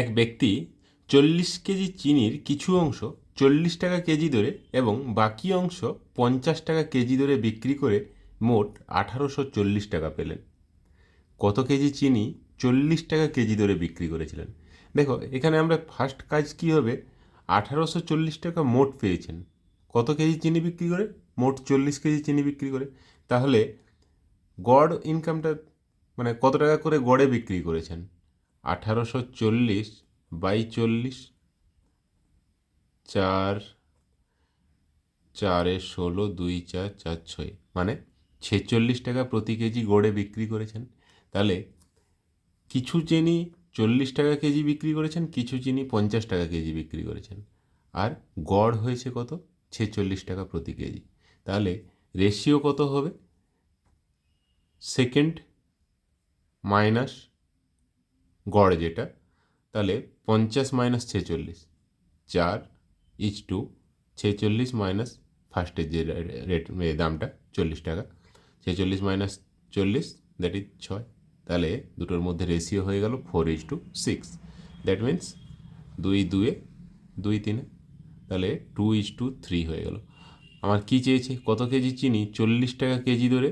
এক ব্যক্তি চল্লিশ কেজি চিনির কিছু অংশ চল্লিশ টাকা কেজি দরে এবং বাকি অংশ পঞ্চাশ টাকা কেজি দরে বিক্রি করে মোট আঠারোশো চল্লিশ টাকা পেলেন। কত কেজি চিনি চল্লিশ টাকা কেজি দরে বিক্রি করেছিলেন? দেখো, এখানে আমরা ফার্স্ট কাজ কী হবে? আঠারোশো চল্লিশ টাকা মোট পেয়েছেন। কত কেজি চিনি বিক্রি করে? মোট চল্লিশ কেজি চিনি বিক্রি করে। তাহলে গড় ইনকামটা মানে কত টাকা করে গড়ে বিক্রি করেছেন? আঠারোশো চল্লিশ বাই চল্লিশ চার, চারে ষোলো, দুই চার চার ছয়। মানে ছেচল্লিশ টাকা প্রতি কেজি গড়ে বিক্রি করেছেন। তাহলে কিছু চিনি চল্লিশ টাকা কেজি বিক্রি করেছেন, কিছু চিনি পঞ্চাশ টাকা কেজি বিক্রি করেছেন। আর গড় হয়েছে কত? ছেচল্লিশ টাকা প্রতি কেজি। তাহলে রেশিও কত হবে? সেকেন্ড মাইনাস গড় যেটা, তাহলে পঞ্চাশ মাইনাস ছেচল্লিশ, চার ইচ টু ছেচল্লিশ মাইনাস ফার্স্টের যে রেট দামটা চল্লিশ টাকা, ছেচল্লিশ মাইনাস চল্লিশ দ্যাট ইজ ছয়, তাহলে দুটোর মধ্যে রেশিও হয়ে গেল four is to six that means দুই দুয়ে দুই তিনে, তাহলে টু ইচ টু থ্রি হয়ে গেল। আমার কী চেয়েছে? কত কেজি চিনি? চল্লিশ টাকা কেজি ধরে,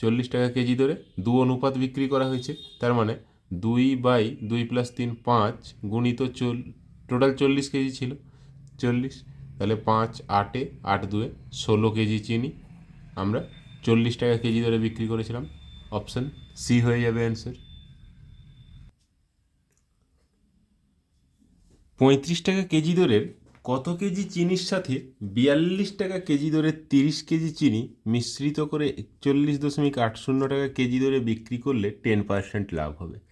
চল্লিশ টাকা কেজি ধরে দু অনুপাত বিক্রি করা হয়েছে, তার মানে দুই বাই দুই প্লাস তিন পাঁচ গুণিত চল টোটাল চল্লিশ কেজি ছিল। চল্লিশ, তাহলে পাঁচ আটে, আট দুয়ে ষোলো কেজি চিনি। আমরা চল্লিশ টাকা কেজি ধরে বিক্রি করেছিলাম। অপশান সি হয়ে যাবে অ্যান্সার পঁয়ত্রিশ টাকা কেজি দরের কত কেজি চিনির সাথে বিয়াল্লিশ টাকা কেজি দরের তিরিশ কেজি চিনি মিশ্রিত করে একচল্লিশ দশমিক আট শূন্য টাকা কেজি দরে বিক্রি করলে টেন পার্সেন্ট লাভ হবে।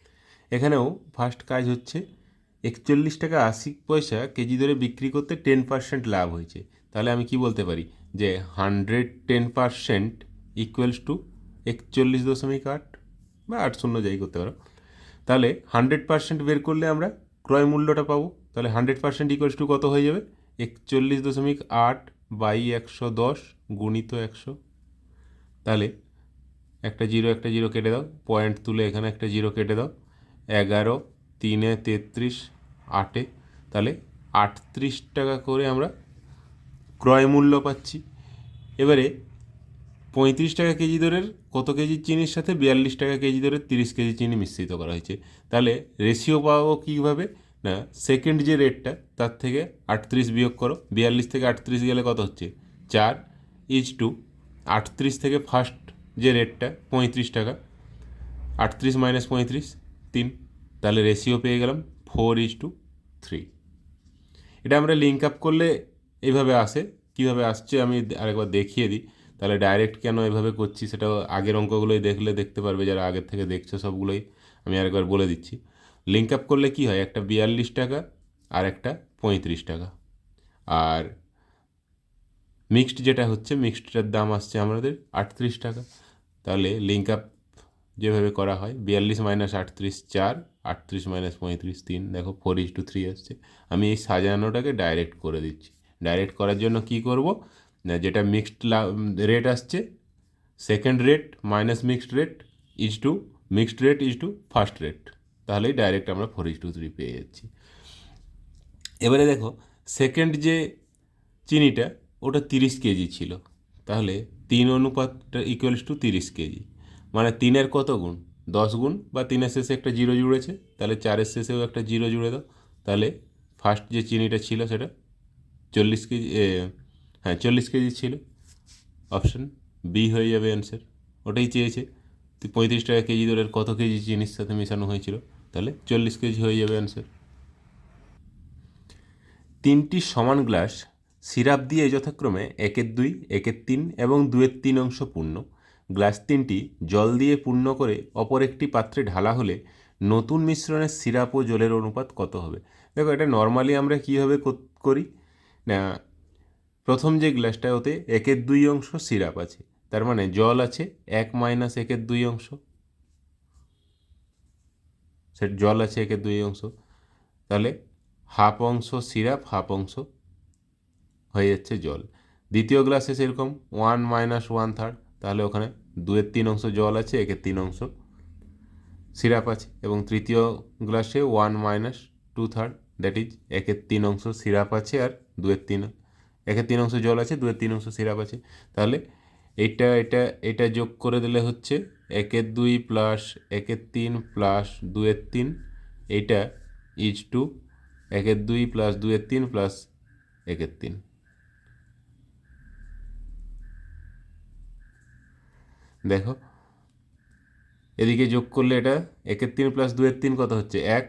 এখানেও ফার্স্ট কাজ হচ্ছে একচল্লিশ টাকা আশি পয়সা কেজি দরে বিক্রি করতে টেন পার্সেন্ট লাভ হয়েছে। তাহলে আমি কি বলতে পারি? যে hundred ten percent equals to একচল্লিশ দশমিক আট বা আট শূন্য যাই করতে পারো। তাহলে হান্ড্রেড পার্সেন্ট বের করলে আমরা ক্রয় মূল্যটা পাবো। তাহলে হান্ড্রেড পার্সেন্ট ইকুয়ালস টু কত হয়ে যাবে? একচল্লিশ দশমিক আট বাই একশো দশ গুণিত একশো। তাহলে একটা জিরো একটা জিরো কেটে দাও, পয়েন্ট তুলে এখানে একটা জিরো কেটে দাও। এগারো, তিনে তেত্রিশ, আটে। তাহলে আটত্রিশ টাকা করে আমরা ক্রয় মূল্য পাচ্ছি। এবারে পঁয়ত্রিশ টাকা কেজি দরের কত কেজি চিনির সাথে বিয়াল্লিশ টাকা কেজি দরের তিরিশ কেজি চিনি মিশ্রিত করা হয়েছে? তাহলে রেশিও পাবো কীভাবে? না সেকেন্ড যে রেটটা তার থেকে আটত্রিশ বিয়োগ করো। বিয়াল্লিশ থেকে আটত্রিশ গেলে কত হচ্ছে? চার ইজ টু আটত্রিশ থেকে ফার্স্ট যে রেটটা পঁয়ত্রিশ টাকা। আটত্রিশ মাইনাস পঁয়ত্রিশ তিন, তাহলে রেশিও পেয়ে গেলাম ফোর ইজ টু থ্রি এটা আমরা লিঙ্ক আপ করলে এইভাবে আসে, কীভাবে আসছে আমি আরেকবার দেখিয়ে দিই। তাহলে ডাইরেক্ট কেন এভাবে করছি সেটা আগের অঙ্কগুলোই দেখলে দেখতে পারবে, যারা আগের থেকে দেখছ সবগুলোই আমি আরেকবার বলে দিচ্ছি। লিঙ্ক আপ করলে কী হয়, একটা বিয়াল্লিশ টাকা আর একটা পঁয়ত্রিশ টাকা। আর মিক্সড যেটা হচ্ছে মিক্সডটার দাম আসছে আমাদের আটত্রিশ টাকা। তাহলে লিঙ্ক আপ যেভাবে করা হয়, বিয়াল্লিশ মাইনাস আটত্রিশ চার, আটত্রিশ মাইনাস পঁয়ত্রিশ তিন, দেখো ফোর ইস টু থ্রি আসছে। আমি এই সাজানোটাকে ডাইরেক্ট করে দিচ্ছি। ডাইরেক্ট করার জন্য কি করব? না, যেটা মিক্সড রেট আসছে second rate minus mixed rate is to mixed rate is to first rate তাহলেই ডাইরেক্ট আমরা ফোর ইস টু থ্রি পেয়ে যাচ্ছি। এবারে দেখো সেকেন্ড যে চিনিটা, ওটা তিরিশ কেজি ছিল। তাহলে তিন অনুপাতটা ইকুয়ালস টু তিরিশ কেজি। মানে তিনের কত গুণ? দশ গুণ বা তিনের শেষে একটা জিরো জুড়েছে, তাহলে চারের শেষেও একটা জিরো জুড়ে দাও। তাহলে ফার্স্ট যে চিনিটা ছিল সেটা চল্লিশ কেজি হ্যাঁ চল্লিশ কেজি ছিল। অপশন বি হয়ে যাবে অ্যান্সার ওটাই চেয়েছে। পঁয়ত্রিশ টাকা কেজি দরের কত কেজি চিনির সাথে মেশানো হয়েছিল? তাহলে চল্লিশ কেজি হয়ে যাবে অ্যান্সার তিনটি সমান গ্লাস সিরাপ দিয়ে যথাক্রমে একের দুই, একের তিন এবং দুয়ের তিন অংশ পূর্ণ। গ্লাস তিনটি জল দিয়ে পূর্ণ করে অপর একটি পাত্রে ঢালা হলে নতুন মিশ্রণের সিরাপ ও জলের অনুপাত কত হবে? দেখো, এটা নর্মালি আমরা কীভাবে করি না, প্রথম যে গ্লাসটা, ওতে একের দুই অংশ সিরাপ আছে। তার মানে জল আছে এক মাইনাস একের দুই অংশ। সে জল আছে একের দুই অংশ। তাহলে হাফ অংশ সিরাপ, হাফ অংশ হয়ে যাচ্ছে জল। দ্বিতীয় গ্লাসে সেরকম, ওয়ান মাইনাস ওয়ান থার্ড। তাহলে ওখানে দুয়ের তিন অংশ জল আছে, একের তিন অংশ সিরাপ আছে এবং তৃতীয় গ্লাসে one minus two third that is একের তিন অংশ সিরাপ আছে আর দুয়ের তিন, একের তিন অংশ জল আছে, দুয়ের তিন অংশ সিরাপ আছে। তাহলে এইটা এটা এটা যোগ করে দিলে হচ্ছে একের দুই প্লাস একের তিন প্লাস দুয়ের তিন এইটা ইজ টু একের দুই প্লাস দুয়ের তিন প্লাস একের তিন। দেখো। এদিকে যোগ করলে এটা একের তিন প্লাস দুয়ের তিন কত হচ্ছে? এক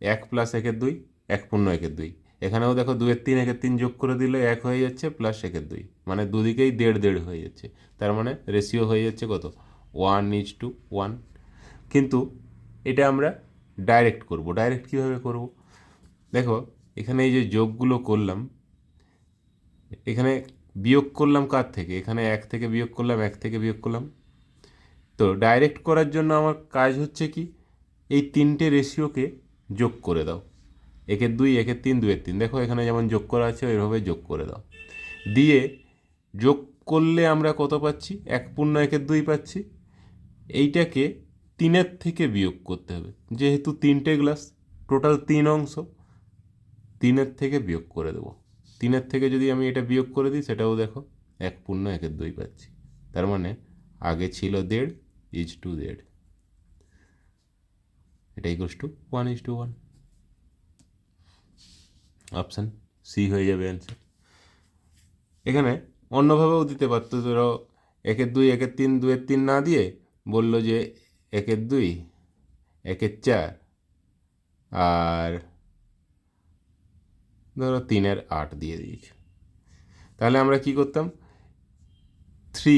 এক প্লাস একের দুই, এক পূর্ণ একের দুই। এখানেও দেখো দুয়ের তিন, একের তিন যোগ করে দিলে এক হয়ে যাচ্ছে প্লাস একের দুই। মানে দুদিকেই দেড় দেড় হয়ে যাচ্ছে। তার মানে রেশিও হয়ে যাচ্ছে কত? ওয়ান ইজ টু ওয়ান কিন্তু এটা আমরা ডাইরেক্ট করব। ডাইরেক্ট কীভাবে করব? দেখো, এখানে এই যে যোগগুলো করলাম, এখানে বিয়োগ করলাম কার থেকে? এখানে এক থেকে বিয়োগ করলাম, এক থেকে বিয়োগ করলাম। তো ডাইরেক্ট করার জন্য আমার কাজ হচ্ছে কি, এই তিনটে রেশিওকে যোগ করে দাও। একের দুই একের তিন দুয়ের তিন। দেখো এখানে যেমন যোগ করা আছে, ওইভাবে যোগ করে দাও। দিয়ে যোগ করলে আমরা কত পাচ্ছি? এক পূর্ণ একের দুই পাচ্ছি। এইটাকে তিনের থেকে বিয়োগ করতে হবে। যেহেতু তিনটে গ্লাস টোটাল তিন অংশ, তিনের থেকে বিয়োগ করে দেবো। তিনের থেকে যদি আমি এটা বিয়োগ করে দিই, সেটাও দেখো, এক পূর্ণ একের দুই পাচ্ছি। তার মানে আগে ছিল দেড় ইজ টু দেড় এটা equals to one is to one option C হয়ে যাবে অ্যান্সার এখানে অন্যভাবেও দিতে পারতো, ধরো একের দুই, একের তিন দুয়ের তিন না দিয়ে বলল যে একের দুই, একের চার আর ধরো তিনের আট দিয়ে দিয়েছে। তাহলে আমরা কি করতাম? থ্রি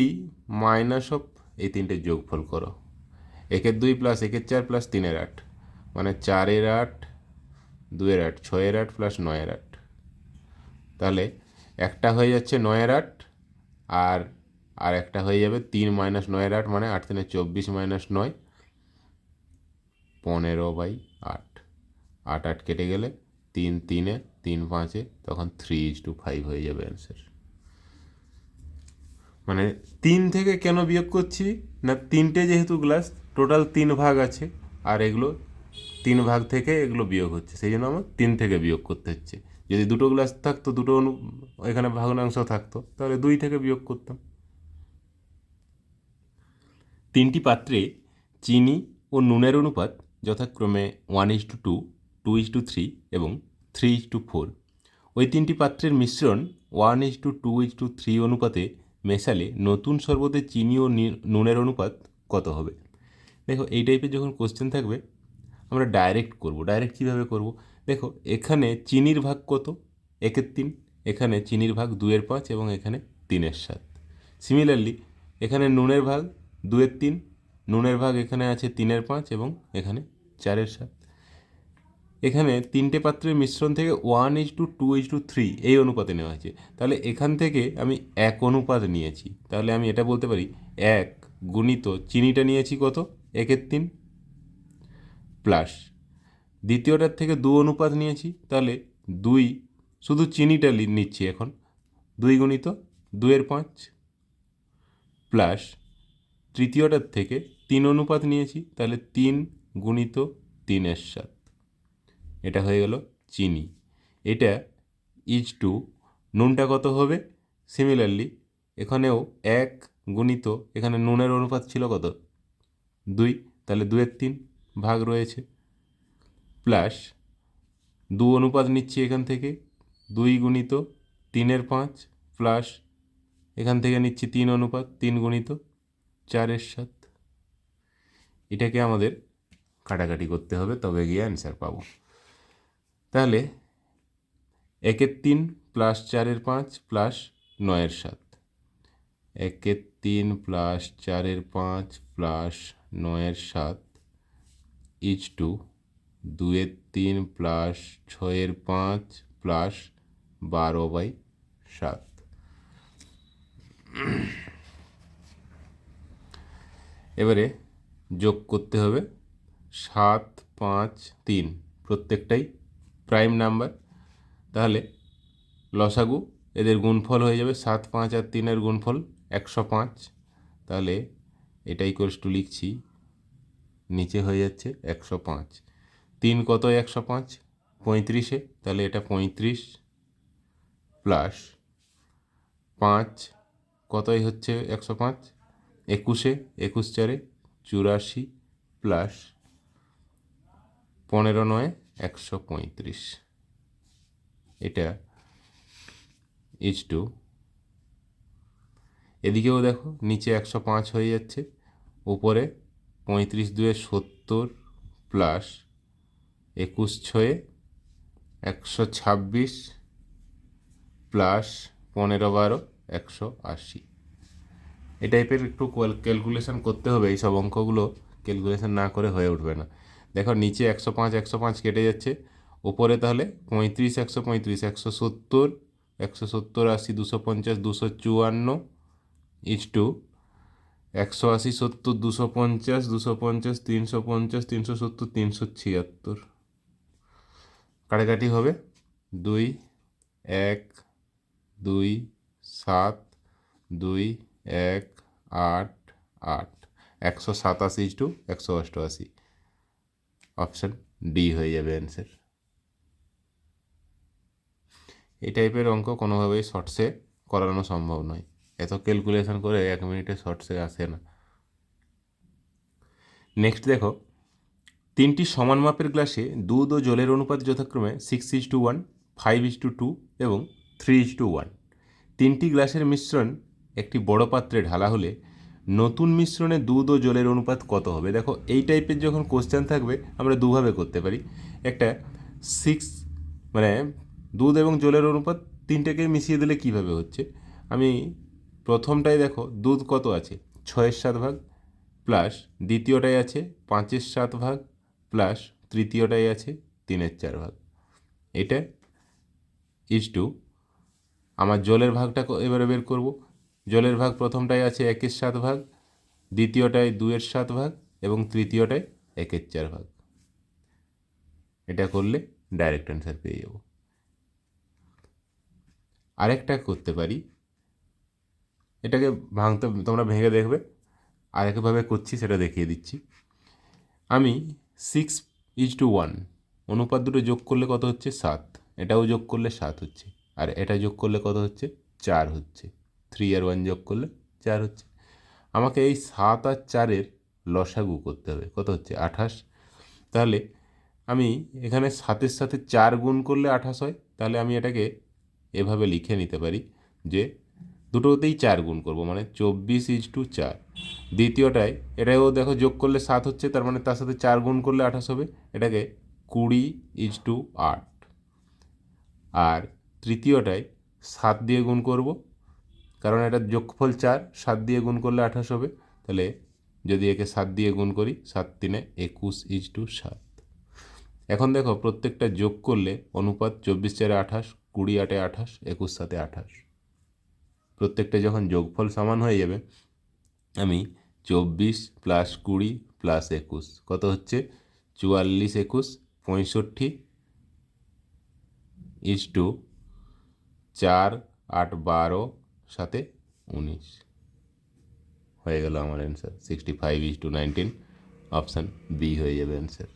মাইনাস অফ এই তিনটে যোগফল করো। একের দুই প্লাস একের চার প্লাস তিনের আট। মানে চারের আট, দুয়ের আট, ছয়ের আট প্লাস নয়ের আট। তাহলে একটা হয়ে যাচ্ছে নয়ের আট, আর আর একটা হয়ে যাবে তিন মাইনাস নয়ের আট মানে আট তিনে চব্বিশ মাইনাস নয়, পনেরো বাই আট। আট আট কেটে গেলে তিন তিনে তিন পাঁচে, তখন থ্রি ইজ টু ফাইভ হয়ে যাবে অ্যান্সার মানে তিন থেকে কেন বিয়োগ করছি? না, তিনটে যেহেতু গ্লাস টোটাল তিন ভাগ আছে, আর এগুলো তিন ভাগ থেকে এগুলো বিয়োগ হচ্ছে। সেই জন্য আমার তিন থেকে বিয়োগ করতে হচ্ছে। যদি দুটো গ্লাস থাকতো, দুটো অনু, এখানে ভগ্নাংশ থাকতো, তাহলে দুই থেকে বিয়োগ করতাম। তিনটি পাত্রে চিনি ও নুনের অনুপাত যথাক্রমে one is to two two is to three এবং থ্রি ইস টু ফোর ওই তিনটি পাত্রের মিশ্রণ one is to two two is to অনুপাতে মেশালে নতুন শরবতে চিনি ও নুনের অনুপাত কত হবে? দেখো, এই টাইপের যখন কোশ্চেন থাকবে, আমরা ডাইরেক্ট করব। ডাইরেক্ট কীভাবে করব? দেখো, এখানে চিনির ভাগ কত? একের তিন। এখানে চিনির ভাগ দুয়ের পাঁচ এবং এখানে তিনের সাত। সিমিলারলি এখানে নুনের ভাগ দুয়ের তিন, নুনের ভাগ এখানে আছে তিনের পাঁচ এবং এখানে চারের সাত। এখানে তিনটে পাত্রের মিশ্রণ থেকে one is to two is to three এই অনুপাতে নেওয়া হয়েছে। তাহলে এখান থেকে আমি এক অনুপাত নিয়েছি। তাহলে আমি এটা বলতে পারি, এক গুণিত চিনিটা নিয়েছি কত? একের তিন প্লাস দ্বিতীয়টার থেকে দু অনুপাত নিয়েছি, তাহলে দুই, শুধু চিনিটা নিচ্ছি এখন। দুই গুণিত দুয়ের পাঁচ প্লাস তৃতীয়টার থেকে তিন অনুপাত নিয়েছি, তাহলে তিন গুণিত তিনের সাত। এটা হয়ে গেল চিনি। এটা ইজ টু নুনটা কত হবে? সিমিলারলি এখানেও এক গুণিত, এখানে নুনের অনুপাত ছিল কত? দুই। তাহলে দুয়ের তিন ভাগ রয়েছে। প্লাস দু অনুপাত নিচ্ছি এখান থেকে, দুই গুণিত তিনের পাঁচ। প্লাস এখান থেকে নিচ্ছি তিন অনুপাত, তিন গুণিত চারের সাত। এটাকে আমাদের কাটাকাটি করতে হবে, তবে গিয়ে অ্যান্সার পাবো। তাহলে একের তিন প্লাস চারের পাঁচ প্লাস নয়ের সাত। একের তিন প্লাস চারের পাঁচ প্লাস নয়ের সাত ইজ টু দুয়ের তিন প্লাস ছয়ের পাঁচ প্লাস বারো বাই সাত। এবারে যোগ করতে হবে সাত পাঁচ তিন প্রত্যেকটাই প্রাইম নাম্বার তাহলে লসাগু এদের গুণফল হয়ে যাবে সাত পাঁচ আর তিনের গুণফল একশো পাঁচ। তাহলে এটাই কোর্স টু লিখছি, নিচে হয়ে যাচ্ছে একশো পাঁচ। তিন কত একশো পাঁচ? পঁয়ত্রিশে। তাহলে এটা পঁয়ত্রিশ প্লাস পাঁচ কতই হচ্ছে একশো পাঁচ? একুশে, একুশ চারে চুরাশি প্লাস পনেরো নয়। একশো পঁয়ত্রিশ। এটা ইজ টু এদিকেও দেখো, নিচে একশো পাঁচ হয়ে যাচ্ছে, উপরে পঁয়ত্রিশ দুয়ে সত্তর প্লাস একুশ ছয়ে একশো ছাব্বিশ প্লাস পনেরো বারো, একশো আশি। এই টাইপের একটু ক্যালকুলেশন করতে হবে, এই সব অঙ্কগুলো ক্যালকুলেশন না করে হয়ে উঠবে না। দেখো নিচে একশো পাঁচ একশো পাঁচ কেটে যাচ্ছে। ওপরে তাহলে পঁয়ত্রিশ, একশো পঁয়ত্রিশ, একশো সত্তর একশো সত্তর আশি, দুশো পঞ্চাশ, দুশো চুয়ান্ন ইচ টু একশো আশি, সত্তর, দুশো পঞ্চাশ দুশো পঞ্চাশ, তিনশো পঞ্চাশ, তিনশো সত্তর, তিনশো ছিয়াত্তর। কাটাকাটি হবে। দুই, এক, দুই, সাত, দুই, এক, আট আট। একশো সাতাশি টু একশো অষ্টআশি। অপশান ডি হয়ে যাবে অ্যান্সার। এই টাইপের অঙ্ক কোনোভাবেই শর্টসে করানো সম্ভব নয়। এত ক্যালকুলেশন করে এক মিনিটে শর্টসে আসে না। নেক্সট দেখো, তিনটি সমান মাপের গ্লাসে দুধ ও জলের অনুপাত যথাক্রমে six is to one five is to two এবং থ্রি ইজ টু ওয়ান তিনটি গ্লাসের মিশ্রণ একটি বড় পাত্রে ঢালা হলে নতুন মিশ্রণে দুধ ও জলের অনুপাত কত হবে? দেখো, এই টাইপের যখন কোশ্চেন থাকবে, আমরা দুভাবে করতে পারি। একটা সিক্স মানে দুধ এবং জলের অনুপাত তিনটাকে মিশিয়ে দিলে কীভাবে হচ্ছে? আমি প্রথমটাই দেখো, দুধ কত আছে? ছয়ের সাত ভাগ প্লাস দ্বিতীয়টাই আছে পাঁচের সাত ভাগ প্লাস তৃতীয়টাই আছে তিনের চার ভাগ। এটা ইস টু আমার জলের ভাগটা এবারে বের করব। জলের ভাগ প্রথমটাই আছে একের সাত ভাগ, দ্বিতীয়টায় দুয়ের সাত ভাগ এবং তৃতীয়টায় একের চার ভাগ। এটা করলে ডাইরেক্ট অ্যান্সার পেয়ে যাব। আরেকটা করতে পারি। এটাকে ভাঙতে, তোমরা ভেঙে দেখবে। আরেকভাবে করছি, সেটা দেখিয়ে দিচ্ছি। আমি সিক্স ইজ টু ওয়ান অনুপাত দুটো যোগ করলে কত হচ্ছে? সাত। এটাও যোগ করলে সাত হচ্ছে। আর এটা যোগ করলে কত হচ্ছে? চার হচ্ছে। থ্রি আর ওয়ান যোগ করলে, চার হচ্ছে। আমাকে এই সাত আর চারের লসাগু করতে হবে। কত হচ্ছে? আঠাশ। তাহলে আমি এখানে সাতের সাথে চার গুণ করলে আঠাশ হয়। তাহলে আমি এটাকে এভাবে লিখে নিতে পারি যে দুটোতেই চার গুণ করব মানে চব্বিশ ইজ টু চার। দ্বিতীয়টায় এটাও দেখো যোগ করলে সাত হচ্ছে, তার মানে তার সাথে চার গুণ করলে আঠাশ হবে। এটাকে কুড়ি ইজ টু আট। আর তৃতীয়টায় সাত দিয়ে গুণ করব। কারণ এটা যোগফল চার, সাত দিয়ে গুণ করলে আঠাশ হবে। তাহলে যদি একে সাত দিয়ে গুণ করি, সাত তিনে একুশ ইজ টু সাত। এখন দেখো, প্রত্যেকটা যোগ করলে অনুপাত চব্বিশ চারে আঠাশ, কুড়ি আটে আঠাশ, একুশ সাতে আঠাশ। প্রত্যেকটা যখন যোগফল সমান হয়ে যাবে, আমি চব্বিশ প্লাস কুড়ি প্লাস একুশ, কত হচ্ছে? চুয়াল্লিশ একুশ, পঁয়ষট্টি ইজ টু চার, আট, বারো সাথে উনিশ। হয়ে গেল আমার answer sixty five is to nineteen option B হয়ে যাবে অ্যান্সার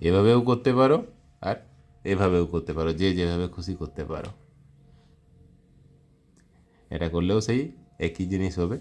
এভাবেও করতে পারো আর এভাবেও করতে পারো। যে যেভাবে খুশি করতে পারো। এটা করলেও সেই একই জিনিস হবে।